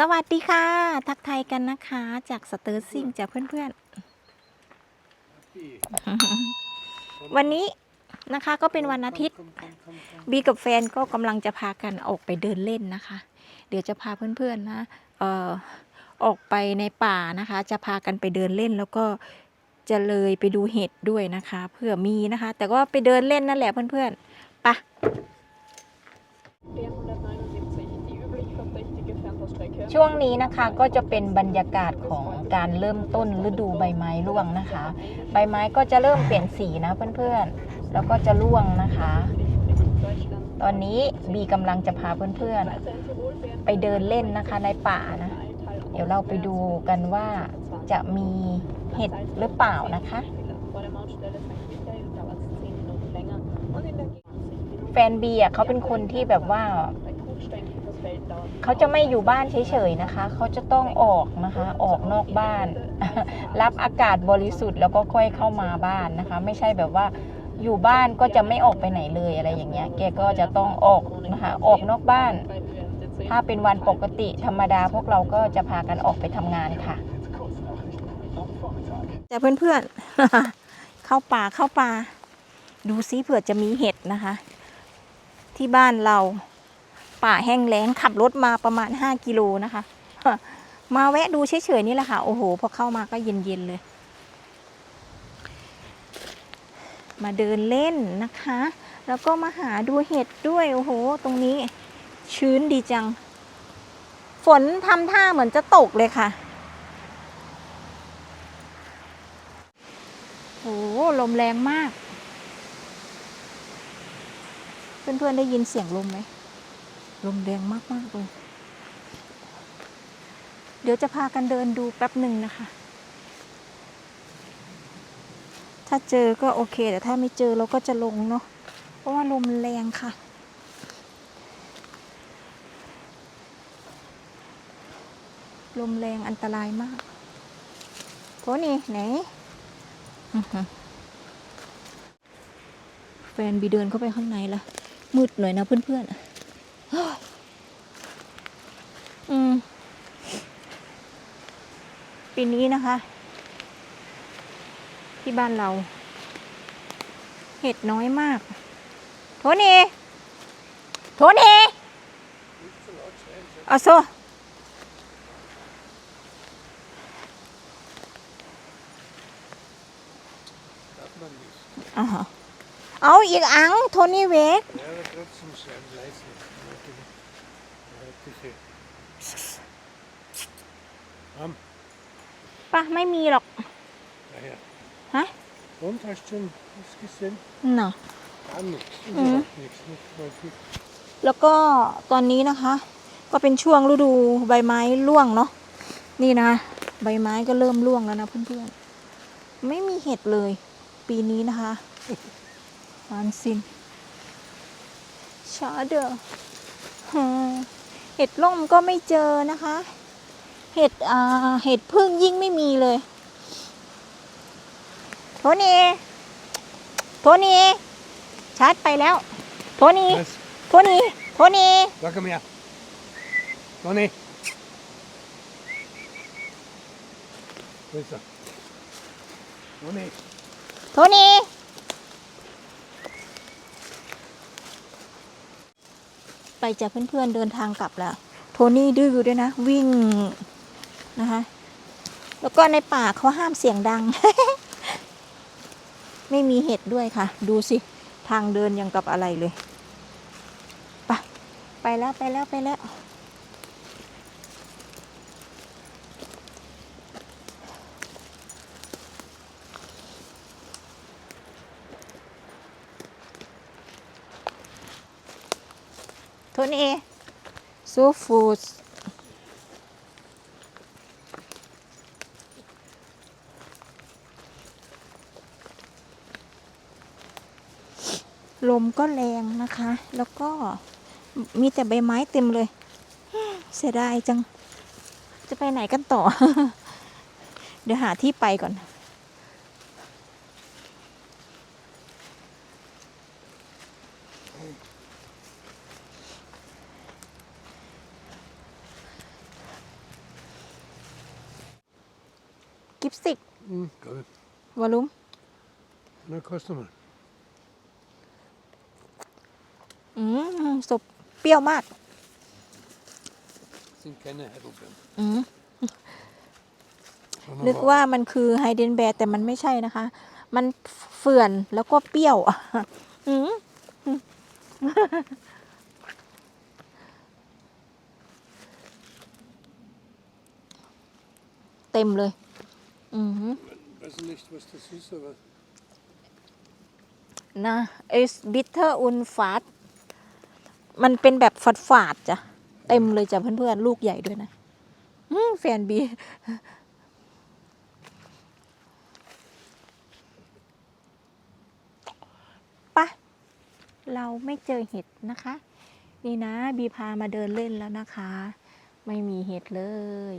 สวัสดีค่ะ ทักทายกันนะคะ จากสเตอร์ซิงจากเพื่อนๆ วันนี้นะคะก็เป็นวันอาทิตย์ บีกับแฟนก็กำลังจะพากันออกไปเดินเล่นนะคะ เดี๋ยวจะพาเพื่อนๆนะเอ่อออกไปในป่านะคะ จะพากันไปเดินเล่นแล้วก็จะเลยไปดูเห็ดด้วยนะคะเผื่อมีนะคะ แต่ก็ไปเดินเล่นนั่นแหละเพื่อนๆไป ช่วงนี้นะคะก็จะเป็นบรรยากาศของการเริ่มต้นฤดูใบไม้ร่วงนะคะ ใบไม้ก็จะเริ่มเปลี่ยนสีนะเพื่อนๆ แล้วก็จะร่วงนะคะ ตอนนี้บีกำลังจะพาเพื่อนๆ ไปเดินเล่นนะคะในป่านะ เดี๋ยวเราไปดูกันว่าจะมีเห็ดหรือเปล่านะคะ แฟนบีอะเขาเป็นคนที่แบบว่า เขาจะไม่อยู่บ้านเฉยๆนะคะ เขาจะต้องออกนะคะ ออกนอกบ้าน รับอากาศบริสุทธิ์แล้วก็ค่อยเข้ามาบ้านนะคะ ไม่ใช่แบบว่าอยู่บ้านก็จะไม่ออกไปไหนเลยอะไรอย่างเงี้ย แกก็จะต้องออกนะคะ ออกนอกบ้าน ถ้าเป็นวันปกติธรรมดาพวกเราก็จะพากันออกไปทำงานค่ะ แต่เพื่อนๆ เข้าป่าเข้าป่า ดูซิเผื่อจะมีเห็ดนะคะ ที่บ้านเรา ป่าแห้งแล้งขับรถมาประมาณ 5 กิโลนะคะ มาแวะดูเฉยๆนี่แหละค่ะ โอ้โห พอเข้ามาก็เย็นๆเลย มาเดินเล่นนะคะ แล้วก็มาหาดูเห็ดด้วย โอ้โห ตรงนี้ชื้นดีจัง ฝนทำท่าเหมือนจะตกเลยค่ะ โอ้โห ลมแรงมาก เพื่อนๆได้ยินเสียงลมไหม ลมแรงมากๆเลย เดี๋ยวจะพากันเดินดูแป๊บหนึ่งนะคะ ถ้าเจอก็โอเค แต่ถ้าไม่เจอเราก็จะลงเนาะ เพราะว่าลมแรงค่ะลมแรงอันตรายมากโถนี่ไหนแฟนบีเดินเข้าไปข้างในละมืดหน่อยนะเพื่อนๆ อืม ปีนี้นะคะ ที่บ้านเรา เห็ดน้อยมาก โทนี่โทนี่อาโซอาเหรอเอาอีกอัง โทนี่เวก ปะไม่มีหรอก daher. Hä? Und hast du schon was gesehen? เนาะ Gar nichts. Überhaupt nichts. Nicht mal gut. แล้วก็ตอนนี้นะคะ ก็เป็นช่วงฤดูใบไม้ร่วงเนาะนี่นะ ใบไม้ก็เริ่มร่วงแล้วนะเพื่อนๆไม่มีเห็ดเลย ปีนี้นะคะวันซินชาเดอร์ฮะเห็ดล่มก็ไม่เจอนะคะ เห็ดอ่าเห็ดพึ่งยิ่งไม่มีเลยโทนี่โทนี่ชาร์จไปแล้วโทนี่ Was? โทนี่โทนี่ Da komm her. Toni. Wo ist er? Toni. โทนี่ ไปจากเพื่อนๆเดินทางกลับแล้ว โทนี่ดื้อด้วยนะ วิ่ง นะคะ แล้วก็ในป่าเขาห้ามเสียงดัง ไม่มีเห็ดด้วยค่ะ ดูสิ ทางเดินยังกับอะไรเลย ไป ไปแล้วไปแล้วไปแล้วโทนี่ซูฟูด ลมก็แรงนะคะ แล้วก็มีแต่ใบไม้เต็มเลย เสียดายจัง จะไปไหนกันต่อ เดี๋ยวหาที่ไปก่อน กิฟสิก Mm, good. Warum? No customer. อืมสบเปรี้ยวมาก sind keine Heidelbeeren. อืม sondern นึก aber ว่ามันคือไฮเดนแบร์แต่มันไม่ใช่นะคะ มันเฟื่อนแล้วก็เปรี้ยวอืมเต็มเลย อือหือ Ich weiß nicht, was das ist, aber นะ is bitter und fat มันเป็นแบบฝาดฝาดจ้ะ เต็มเลยจ้ะเพื่อนๆ ลูกใหญ่ด้วยนะแฟนบี ปะ เราไม่เจอเห็ดนะคะ นี่นะ บีพามาเดินเล่นแล้วนะคะ ไม่มีเห็ดเลย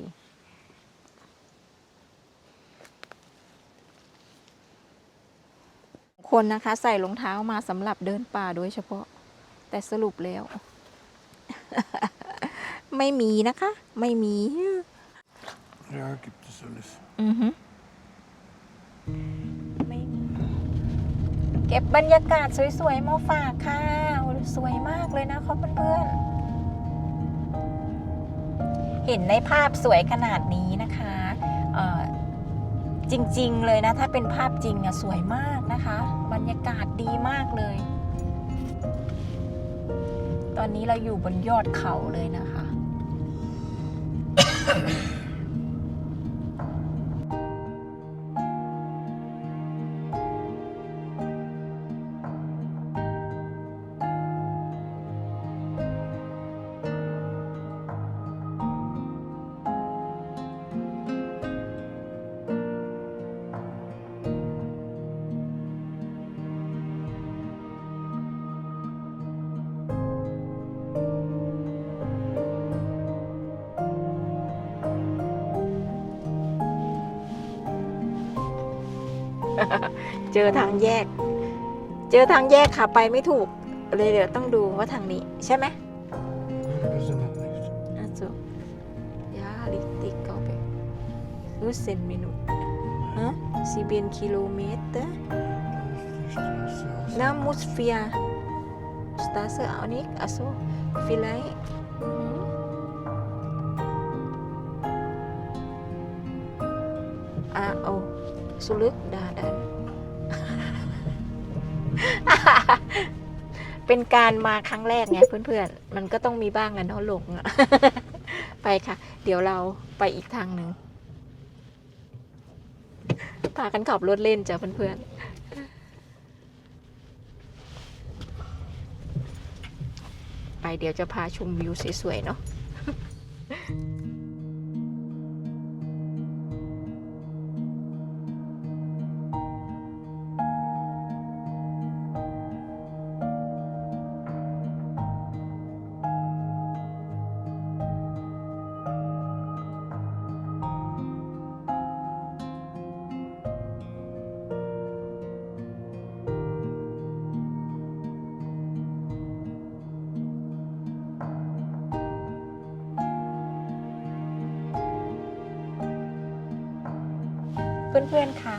คนนะคะใส่รองเท้ามาสำหรับเดินป่าโดยเฉพาะ แต่สรุปแล้ว ไม่มีนะคะ ไม่มี ja, gibt es alles. อือฮึไม่มี เก็บบรรยากาศสวยๆมาฝากค่ะโอ้สวยมากเลยนะคะเพื่อนๆ เห็นในภาพสวยขนาดนี้นะคะเอ่อจริงๆเลยนะ ถ้าเป็นภาพจริงอะสวยมากนะคะ บรรยากาศดีมากเลย ตอนนี้เราอยู่บนยอดเขาเลยนะคะ เจอทางแยก เจอทางแยกขับไปไม่ถูก เลยเดี๋ยวต้องดูว่าทางนี้ใช่ไหมอาจุยาลิติกเอาไปรู้เซนมนุฮะซีเบียนกิโลเมตรน้ำมุสเฟียสตาเซอร์เอานิกอโซฟิไล Zurück da dann. เป็นการมาครั้งแรกไงเพื่อนๆ มันก็ต้องมีบ้างอะเนาะหลงอะไปค่ะ เดี๋ยวเราไปอีกทางหนึ่งพากันขับรถเล่นจ้ะเพื่อนๆไปเดี๋ยวจะพาชมวิวสวยๆเนาะ เพื่อนๆคะ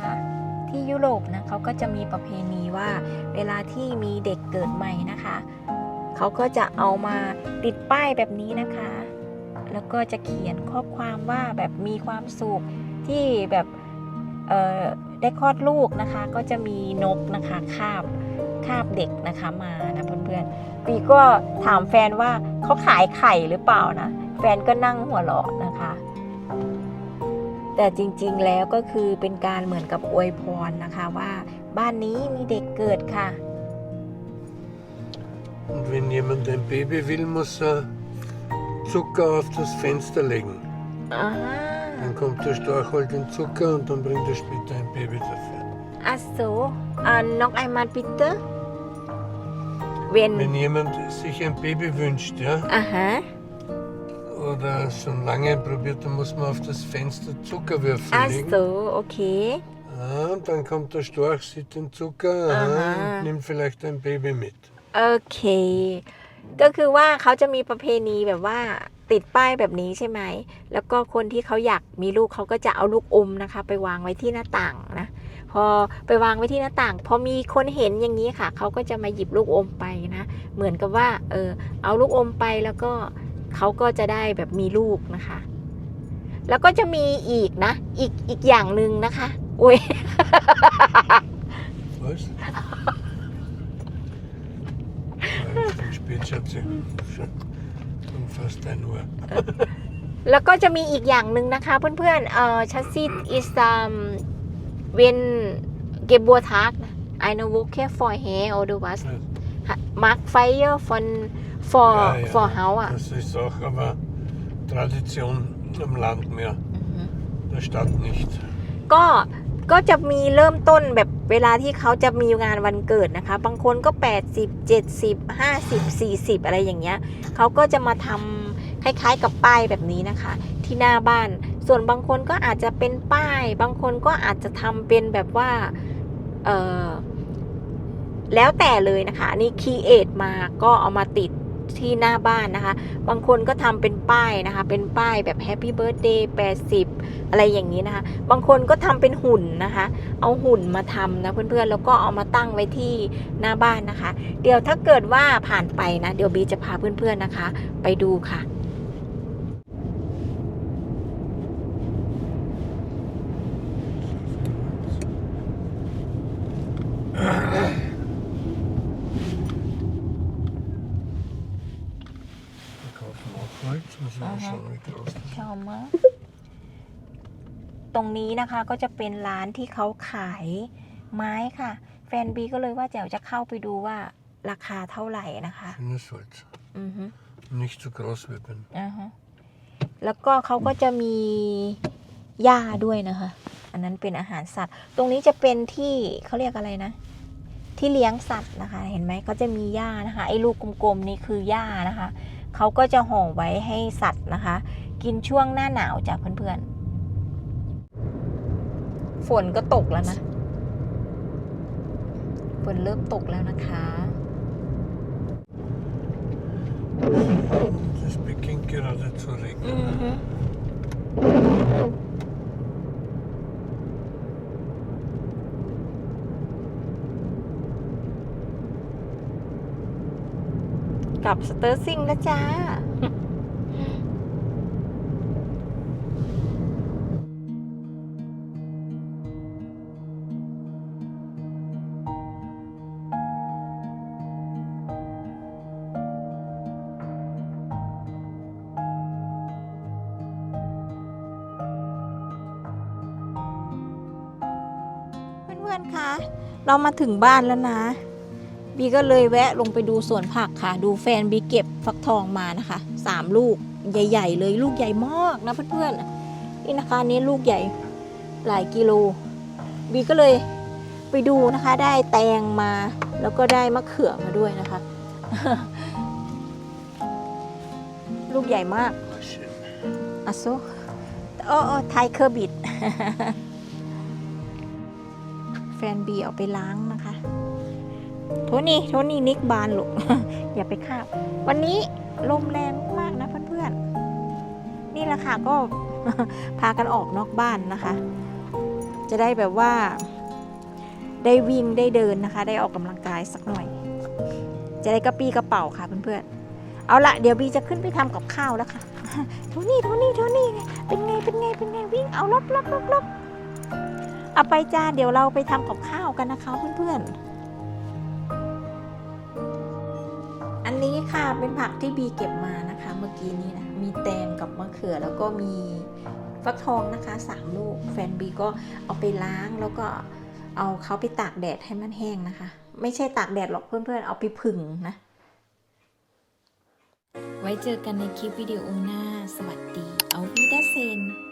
ที่ยุโรปนะเขาก็จะมีประเพณีว่าเวลาที่มีเด็กเกิดใหม่นะคะเขาก็จะเอามาติดป้ายแบบนี้นะคะ แล้วก็จะเขียนข้อความว่าแบบมีความสุขที่แบบได้คลอดลูกนะคะ ก็จะมีนกนะคะคาบคาบเด็กนะคะมานะเพื่อนๆปีก็ถามแฟนว่าเขาขายไข่หรือเปล่านะ แฟนก็นั่งหัวเราะนะคะ แต่จริงๆ แล้วก็คือเป็นการเหมือนกับอวยพรนะคะว่าบ้านนี้มีเด็กเกิดค่ะ Und wenn jemand ein Baby will, muss er Zucker auf das Fenster legen. อ่า Dann kommt der Storch holt den Zucker und dann bringt er später ein Baby dafür. อาสูอ่านกไอมาปิเตอร์เวน Wenn jemand sich ein Baby wünscht, ja, อ่าฮะ oder schon lange probiert, dann muss man auf das Fenster Zuckerwürfel อา legen. สูโอเค Ah, und dann kommt der Storch, sieht den Zucker Aha. aha, und nimmt vielleicht ein Baby mit. โอเค ก็คือว่าเขาจะมีประเพณีแบบว่าติดป้ายแบบนี้ใช่ไหม แล้วก็คนที่เขาอยากมีลูกเขาก็จะเอาลูกอมนะคะ ไปวางไว้ที่หน้าต่างนะ พอไปวางไว้ที่หน้าต่าง พอมีคนเห็นอย่างนี้ค่ะ เขาก็จะมาหยิบลูกอมไปนะ เหมือนกับว่า เออ เอาลูกอมไปแล้วก็ เขาก็จะได้แบบมีลูกนะคะ แล้วก็จะมีอีกนะ อีกอีกอย่างหนึ่งนะคะอุ้ย Was? Ja, ich bin spät, Schatzi. Schon um fast 1 Uhr. แล้วก็จะมีอีกอย่างหนึ่งนะคะเพื่อนๆเอ่อชัสซีอิสามเวนเกบัวทักไอโนวแค่ for hair or the was mark fire for for Ja, ja. for house อะ Das ist auch aber Tradition am Land mehr, der Stadt nicht. ก็ก็จะมีเริ่มต้นแบบเวลาที่เขาจะมีงานวันเกิดนะคะ บางคนก็ 80 70 50 40 อะไรอย่างเงี้ยเขาก็จะมาทำคล้ายๆกับป้ายแบบนี้นะคะ ที่หน้าบ้าน ส่วนบางคนก็อาจจะเป็นป้าย บางคนก็อาจจะทำเป็นแบบว่าเออแล้วแต่เลยนะคะอันนี่คีเอทมาก็เอามาติด ที่หน้าบ้านนะคะ บางคนก็ทำเป็นป้ายนะคะ เป็นป้ายแบบ Happy Birthday 80อะไรอย่างนี้นะคะ บางคนก็ทำเป็นหุ่นนะคะ เอาหุ่นมาทำนะเพื่อนๆ แล้วก็เอามาตั้งไว้ที่หน้าบ้านนะคะ เดี๋ยวถ้าเกิดว่าผ่านไปนะ เดี๋ยวบีจะพาเพื่อนๆนะคะ ไปดูค่ะ groß das ชอบมากตรงนี้นะคะก็จะเป็นร้านที่เขาขายไม้ค่ะ แฟนบีก็เลยว่าแจ๋วจะเข้าไปดูว่าราคาเท่าไหร่นะคะ Schönes Holz. อือฮึ Nicht zu groß werden. อ่าฮะแล้วก็เขาก็จะมีหญ้าด้วยนะคะ อันนั้นเป็นอาหารสัตว์ ตรงนี้จะเป็นที่เขาเรียกอะไรนะ ที่เลี้ยงสัตว์นะคะ เห็นไหมเขาจะมีหญ้านะคะ ไอ้ลูกกลมๆนี่คือหญ้านะคะ เขาก็จะห่อไว้ให้สัตว์นะคะ กินช่วงหน้าหนาวจากเพื่อนๆ ฝนก็ตกแล้วนะ ฝนเริ่มตกแล้วนะคะ Es beginnt gerade zu อื regnen. อฮึกลับสเตอร์ซิงแล้วจ้า เรามาถึงบ้านแล้วนะ บีก็เลยแวะลงไปดูสวนผักค่ะ ดูแฟนบีเก็บฟักทองมานะคะสามลูกใหญ่ ๆ เลยลูกใหญ่มากนะเพื่อนๆนี่นะคะอันนี้ลูกใหญ่หลายกิโล บีก็เลยไปดูนะคะได้แตงมา แล้วก็ได้มะเขือมาด้วยนะคะ ลูกใหญ่มาก Schön. อะโซโอ้โอ้ไทยเคอร์บิด แฟนบีเอาไปล้างนะคะโทนี่โทนี่นิกบานลูกอย่าไปคาบวันนี้ลมแรงมากนะเพื่อนๆนี่แหละค่ะก็พากันออกนอกบ้านนะคะ จะได้แบบว่า ได้วิ่งได้เดินนะคะ ได้ออกกำลังกายสักหน่อย จะได้กระปี้กระเป๋าค่ะเพื่อนๆเอาละเดี๋ยวบีจะขึ้นไปทำกับข้าวแล้วค่ะโทนี่โทนี่โทนี่เป็นไงเป็นไงเป็นไงวิ่งเอาลบลบลบลบ เอาไปจ้าเดี๋ยวเราไปทำกับข้าวกันนะคะเพื่อนๆ อันนี้ค่ะเป็นผักที่บีเก็บมานะคะ เมื่อกี้นี้นะมีแตงกับมะเขือแล้วก็มีฟักทองนะคะสามลูกแฟนบีก็เอาไปล้างแล้วก็เอาเขาไปตากแดดให้มันแห้งนะคะ ไม่ใช่ตากแดดหรอกเพื่อนๆ เอาไปผึ่งนะ ไว้เจอกันในคลิปวิดีโอหน้า สวัสดี เอาวีดาเซน